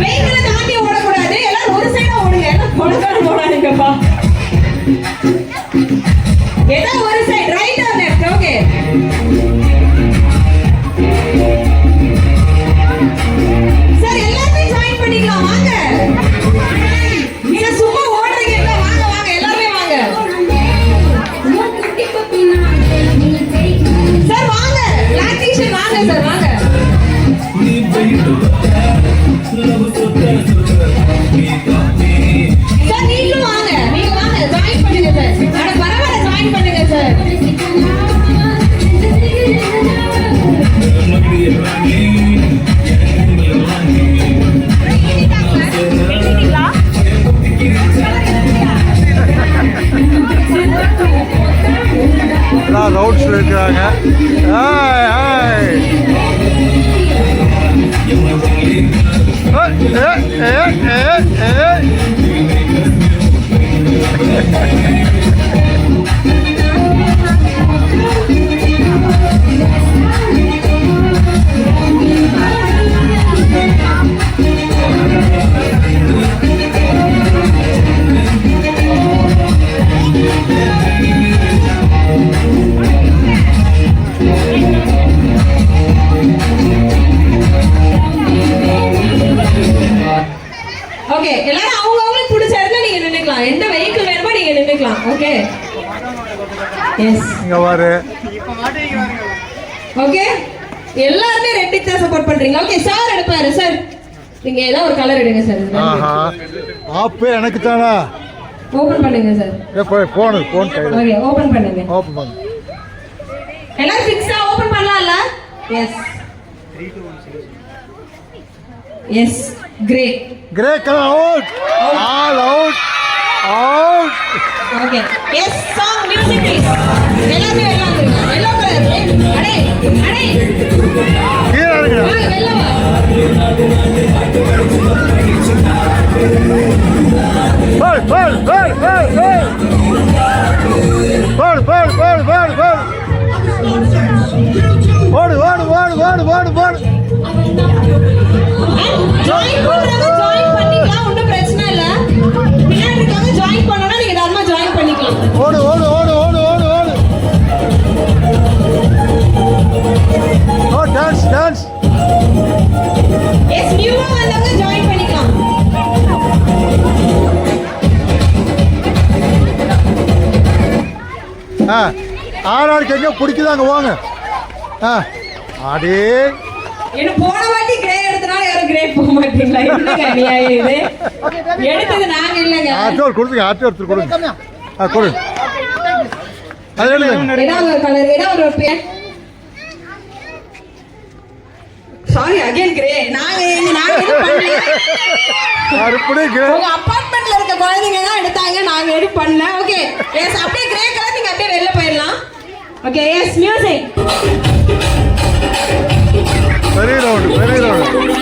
Venga, எல்லாம் ரவுண்ட்ஸில் இருக்கிறாங்க. Hi hi. ஏ ஏ ஏ ஏ இங்கே பாரு. ஓகே எல்லாருமே ரெட்டிக் தான் சப்போர்ட் பண்றீங்க. ஓகே சார் எடுப்பாரு சார் நீங்க ஏதோ ஒரு கலர் எடுங்க சார் ஆஹா. ஆப்பே எனக்கு தானா? ஓபன் பண்ணுங்க சார் ஏ போய் போனது போன் கையில். ஓகே ஓபன் பண்ணுங்க. ஓப்பன் பண்ணு. எல்லாரும் ஃபிக்ஸா ஓபன் பண்ணலாம்ல? Yes yes grey grey colour out all out okay yes song music please எல்லாரும் எல்லாரும் எல்லோ கலர் அடே அடே. கீழ இருக்கு வா வெள்ளை வா ஹே ஹே ஹே ஹே டான்ஸ் எஸ் நியூவா வந்தவங்க ஜாயின் பண்ணிக்கலாம். ஆ ஆறாருக்கு எங்கே பிடிக்குதாங்க வாங்க. ஆ அடே. என்ன போன வாட்டி கிரே எடுத்தனால யாரும் கிரே போக மாட்டீங்களா? என்னங்க அநியாயம் இது? எடுத்தது நாங்க இல்லைங்க. ஆட்டோர் கொடுத்துங்க ஆட்டோ ஒருத்தர் கொடுங்க. ஆ கொடு அது ஒரு கலர் ஏதாவது ஒரு பேர். சாரி அகைன் கிரே நாங்க எங்க- நாங்க எதுவும் பண்ணல. மறுபடி கிரே உங்க அபார்ட்மெண்ட்ல இருக்க குழந்தைங்க தான் எடுத்தாங்க. நாங்க எதுவும் பண்ணல. ஓகே எஸ் அப்படியே கிரே கலர் நீங்க அப்படியே வெளில போயிடலாம். ஓகே எஸ் மியூசிக் பெரிய ரவுண்டு பெரிய ரவுண்டு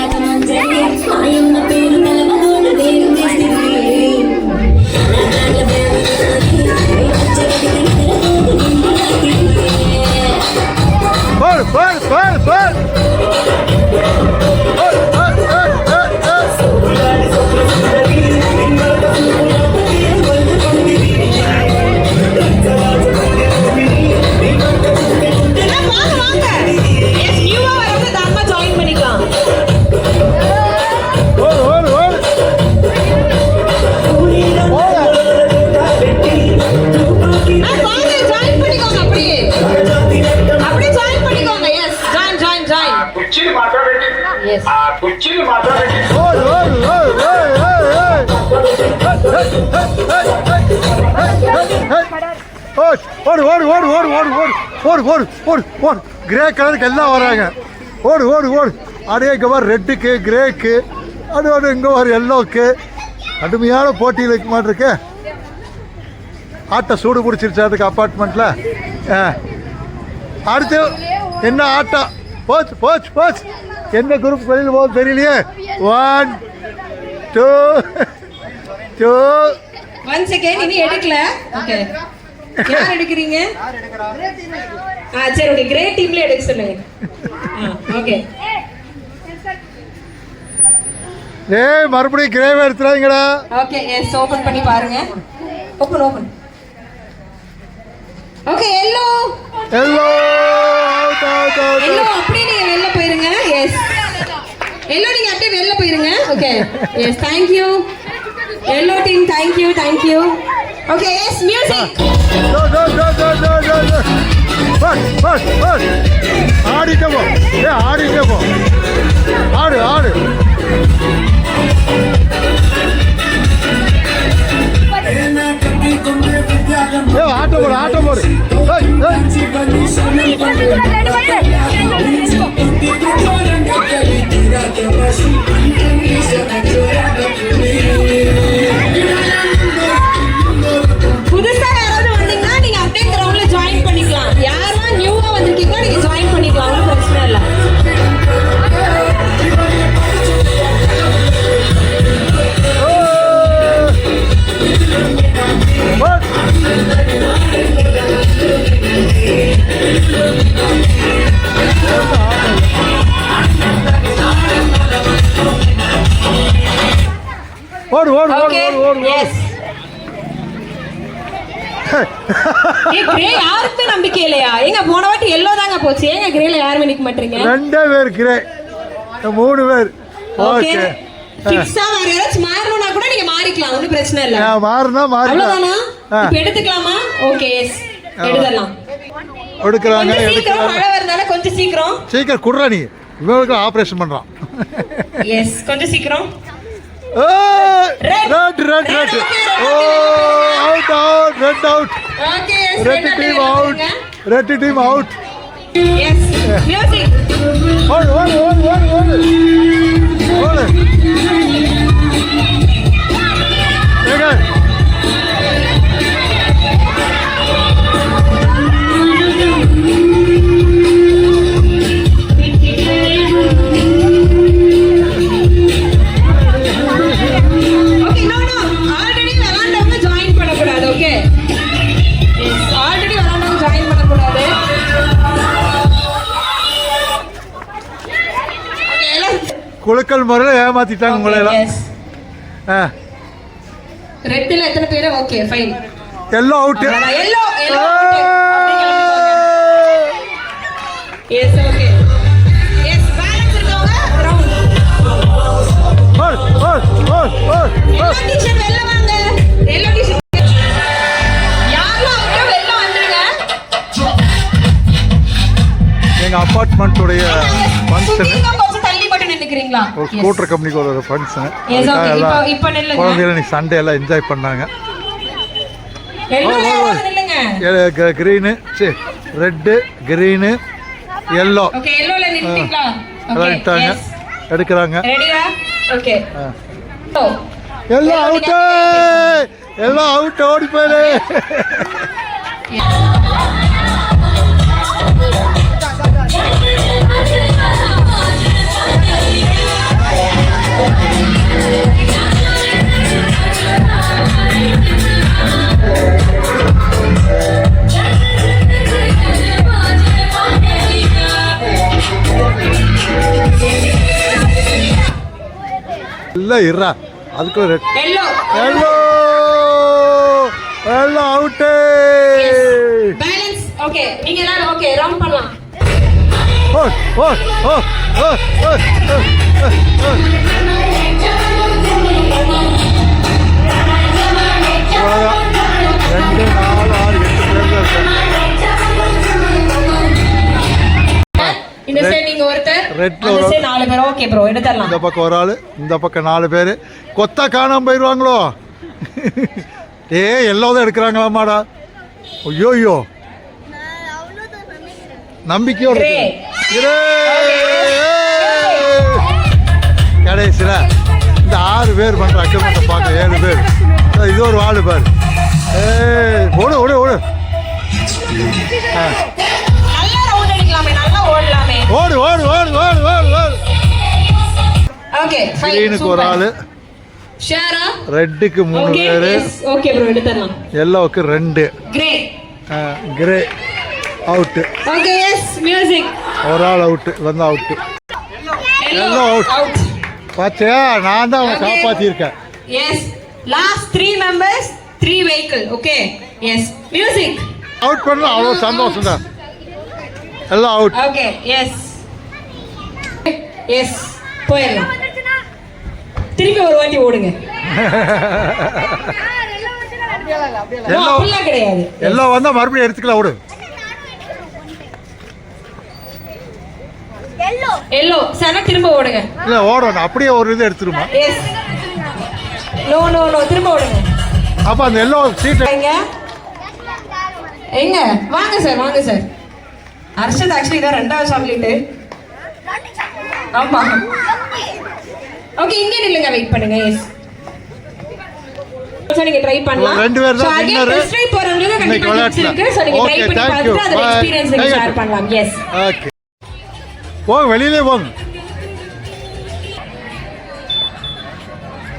ஓடு ஓடு ஓடு ஓடு. கிரே கலருக்கு எல்லாம் வராங்க. ஓடு ஓடு ஓடு. அப்படியே இங்கே வர ரெட்டுக்கு கிரேக்கு அது ஒரு இங்கே வர எல்லோக்கு கடுமையான போட்டியில் இருக்க மாட்டிருக்கு ஆட்டை சூடு பிடிச்சிருச்சு அதுக்கு அப்பார்ட்மெண்ட்டில் ஆ. அடுத்து என்ன ஆட்டம்? போச்சு போச்சு போச்சு. என்ன குரூப் வெளியில் போகுது தெரியலையே. One two two one second இனி எடுக்கல. ஓகே யார் எடுக்கிறீங்க? ஆ சரி ஓகே கிரே டீம்ல எடுக்க சொல்லுங்க. ஓகே ஏய் மறுபடியும் கிரேவ் எடுத்துறாங்கடா ஓகே எஸ் ஓபன் பண்ணி பாருங்க. Open open okay yellow yellow out out out yellow அப்படியே நீங்க வெளில போயிருங்க. எஸ் எல்லோ நீங்க அப்படியே வெளில போயிருங்க. Okay yes thank you yellow team thank you thank you okay yes music Go, go, go, go, go, go, go. பஸ் பஸ் பஸ் ஆடிட்டே போ ஏ ஆடிட்டே போ ஆடு ஆடு ஏ ஆட்டம் போடு ஆட்டம் போடு ஏய், ஏய். யாருக்குமே நம்பிக்கை இல்லையா? ஏங்க போன வாட்டி எல்லோ தாங்க போச்சு. ஏங்க கிரேல யாருமே நிக்க மாட்டீங்க? ரெண்டே பேர் கிரே மூணு பேர். ஓகே ஓகே ஃபிக்ஸா வேற யாராச்சும் மாறணும்னா கூட நீங்க மாறிக்கலாம். ஒன்றும் பிரச்சனை இல்ல. மாறினா மாறிக்கலாம் இப்ப எடுத்துக்கலாமா? ஓகே எஸ் எடுத்துடலாம். எடுக்கிறாங்க கொஞ்சம் சீக்கிரம் எடுக்கிறாங்க மழை வரதுனால கொஞ்சம் சீக்கிரம். சீக்கிரம் குடுறா நீ. இவங்களுக்கு ஆப்ரேஷன் பண்ணுறான் எஸ் கொஞ்சம் சீக்கிரம். red, red, red. Oh, out, out, red out. Okay, yes, red team out. Red team out. Yes. Music. Hold, hold, Okay. குழுக்கள் முறையில் ஏமாத்திட்டாங்க உங்களை எல்லாம் ஆ. ரெட்ல எத்தனை பேர்? ஓகே ஃபைன் எல்லாம் out yellow yellow yes okay yes balance இருக்கவங்க ரவுண்ட் டீ-ஷர்ட் வாங்க. எல்லோ டீ-ஷர்ட் வந்துருங்க எங்கள் அப்பார்ட்மெண்ட்டுடைய ஃபங்க்ஷனு நின்னுக்கிறீங்களா ஒரு ஸ்கூட்டர் கம்பெனிக்கு ஒரு okay. இப்போ- நில்லுங்க. குழந்தைகள் சண்டே எல்லாம் என்ஜாய் பண்ணாங்க. நில்லுங்க. க்ரீனு சரி ரெட்டு க்ரீனு எல்லோ ஓகே எல்லோல இட்டாங்க எஸ் எடுக்கிறாங்க. ரெடியா ஓகே எல்லாம் அவுட்டு எல்லாம் அவுட் ஓடி போயிடு. இருறா அதுக்குள்ள red. Yellow yellow out balance okay நீங்க எல்லாரும் ஓகே ரவுண்ட் பண்ணலாம். ஓ ஓ ஓ ஓ ஓ ஓ. ஒருத்தர் Red அந்த ஒரு- சைடு நாலு பேர். ஓகே ப்ரோ எடுத்துடலாம். இந்த பக்கம் ஒரு ஆள் இந்த பக்கம் நாலு பேர். கொத்தா காணாம போயிடுவாங்களோ? ஏ எல்லாம் தான் எடுக்கிறாங்களாமாடா. ஐயோ ஐயோ நம்பிக்கையோட Grey. கடைசியில் இந்த ஆறு பேர் பண்ணுற அக்கிரமத்தை பார்க்க ஏழு பேர். இது ஒரு ஆளு பாரு. ஏ ஓடு ஓடு ஓடு. ஆ. ஓடலாமே ஓடு ஓடு ஓடு ஓடு ஓடு ஓடு. ஓகே கிரீனுக்கு ஒரு ஆள். ஷேரா? ரெட்டுக்கு மூணு பேர். ஓகே எல்லோவுக்கு ரெண்டு. Grey grey out okay yes music ஒரு ஆள் அவுட்டு வந்து அவுட்டு எல்லோ. அவுட் பாத்தியா? நான் தான் அவனை yes last members vehicle okay yes music out பண்ணலாம் அவ்வளோ சந்தோஷம் தான் எல்லாம் அவுட் ஓகே எஸ் எஸ் போயிடலாம் திருப்பி ஒரு வாட்டி ஓடுங்க. அப்படிலாம் கிடையாது. எல்லாம் வந்தால் மறுபடியும் எடுத்துக்கலாம் விடு எல்லோ சன திரும்ப ஓடுங்க. இல்லை ஓடணும். அப்படியே ஒரு இது எடுத்துருமா? எஸ் நோ நோ நோ திரும்ப ஓடுங்க. அப்போ அந்த எல்லோ எங்க எங்க? வாங்க சார் வாங்க சார் அர்ஷத் ஆக்சுவலி இதான் ரெண்டாவது சாக்லேட்டு ஆமா. ஓகே இங்க நில்லுங்க வெயிட் பண்ணுங்க எஸ் சோ நீங்க ட்ரை பண்ணலாம். ரெண்டு பேர் தான் drive போறவங்களுக்கு கண்டிப்பா. இருக்கு. சோ நீங்க ட்ரை பண்ணி. பார்த்துட்டு அதோட. எக்ஸ்பீரியன்ஸ் நீங்க. ஷேர் பண்ணலாம். எஸ் ஓகே போங்க வெளியிலே போங்க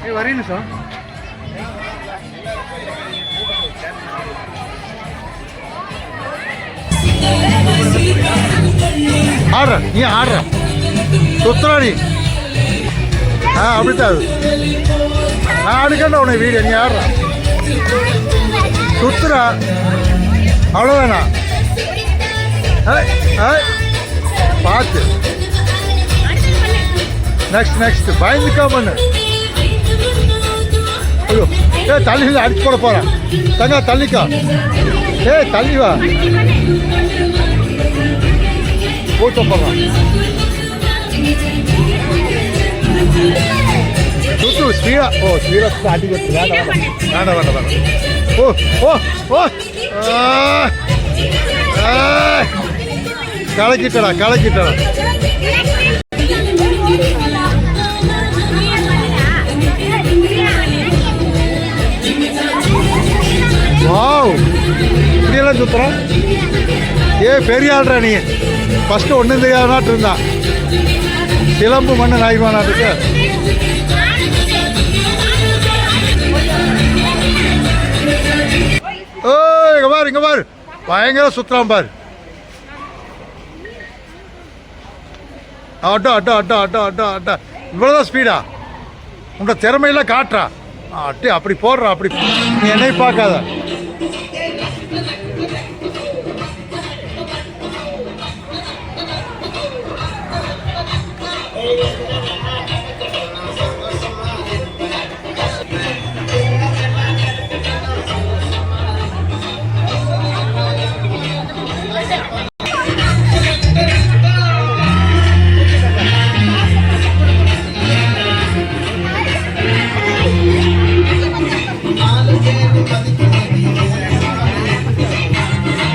ஏய் வரீங்க சார் ஆடுற நீ ஆடுற. சுத்துறா நீ. ஆ அப்படித்தான் அது. நான் அடுக்கണ്ട உன்னை வீடியோ நீ ஆடுற. சுத்துறா. அவ்வளோதானா ஏய், பார்த்து நெக்ஸ்ட் நெக்ஸ்ட் பயந்துக்கா பண்ணு ஐயோ ஏ தள்ளி இல்லை அடிச்சு போட போகிறேன் தங்க தள்ளிக்கா. ஏ தள்ளி வா. கூட்ட போடலாம் சுத்து ஸ்பீடா ஓ ஸ்பீடா அடி கொடுத்து வேண்டாம் வேண்டாம் வேண்டாம் வேண்டாம் வேண்டாம் ஓ ஓ ஓ ஆ. ஆ. ஏ பெரிய ஆள்றா நீ. ஃபஸ்ட்டு ஒன்றும் தெரியாத நாட்டு இருந்தான் சிலம்பு மண்ணு நாய்மா நாட்டுக்கு? ஓ இங்கே பாரு இங்கே பாரு. பயங்கர சுத்துறான் பாரு. அட்டா அட்டா அட்டா அட்டா அட்டா அட்டா இவ்வளோதான் ஸ்பீடா உன்னோட திறமையெல்லாம் காட்டுறா. அட்டி அப்படி போடுறா அப்படி. நீ என்னை பார்க்காத.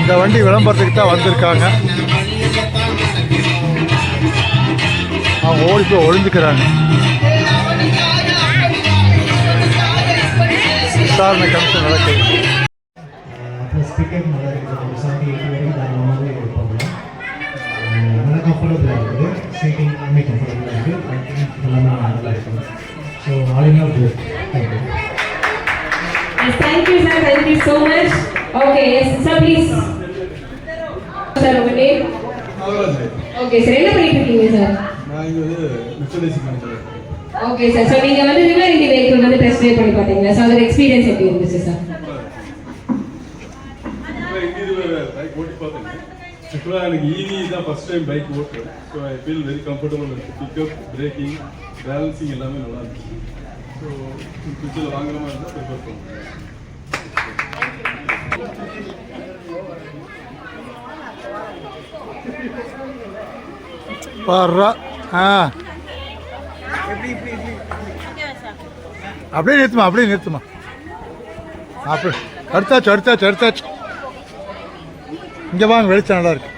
இந்த வண்டி விளம்பரத்துக்கு தான் வந்திருக்காங்க. அவங்க ஓடி போய் ஒளிஞ்சுக்கிறாங்க. விசாரணை கமிஷன் நடக்குது ப்ளஸ் டிக்கெட் நல்லா இருக்குது. செவன்டி எயிட் வரைக்கும் தாராளமாகவே போகலாம் அஹ் நல்லா கம்ஃபர்டபுளாக இருக்குது. சீட்டிங் எல்லாமே கம்ஃபர்டபுளாக இருக்குது. எல்லாமே நல்லா இருக்குது. So all in all good thank you Yes, thank you, sir. Thank you so much. Okay, yes, sir, please. உங்க name? Okay, sir. என்ன பண்ணிட்டு இருக்கீங்க, sir? நான் இங்கே வந்து vehicle வந்து test drive பண்ணி பார்த்தீங்களா? அதோட எப்படி இருந்துச்சு? இண்டிவிஜுவல் பைக் ஓட்டி ஆக்சுவலாக எனக்கு ஈவி தான் ஃபர்ஸ்ட் டைம் பைக் ஓட்டுறேன் so I feel very comfortable இருக்குது பிக்கப் பிரேக்கிங் பேலன்சிங் எல்லாமே நல்லா இருந்துச்சு ஸோ ஃபியூச்சரில் வாங்குற மாதிரி இருந்தால் ப்ரிஃபர் பண்ணுறேன் பார்றா ஆ. அப்படியே நிறுத்துமா அப்படியே நிறுத்துமா. அப்படி. அடுத்தாச்சு அடுத்தாச்சு அடுத்தாச்சு. இங்கே வாங்க வெளிச்சம் நல்லா இருக்கு.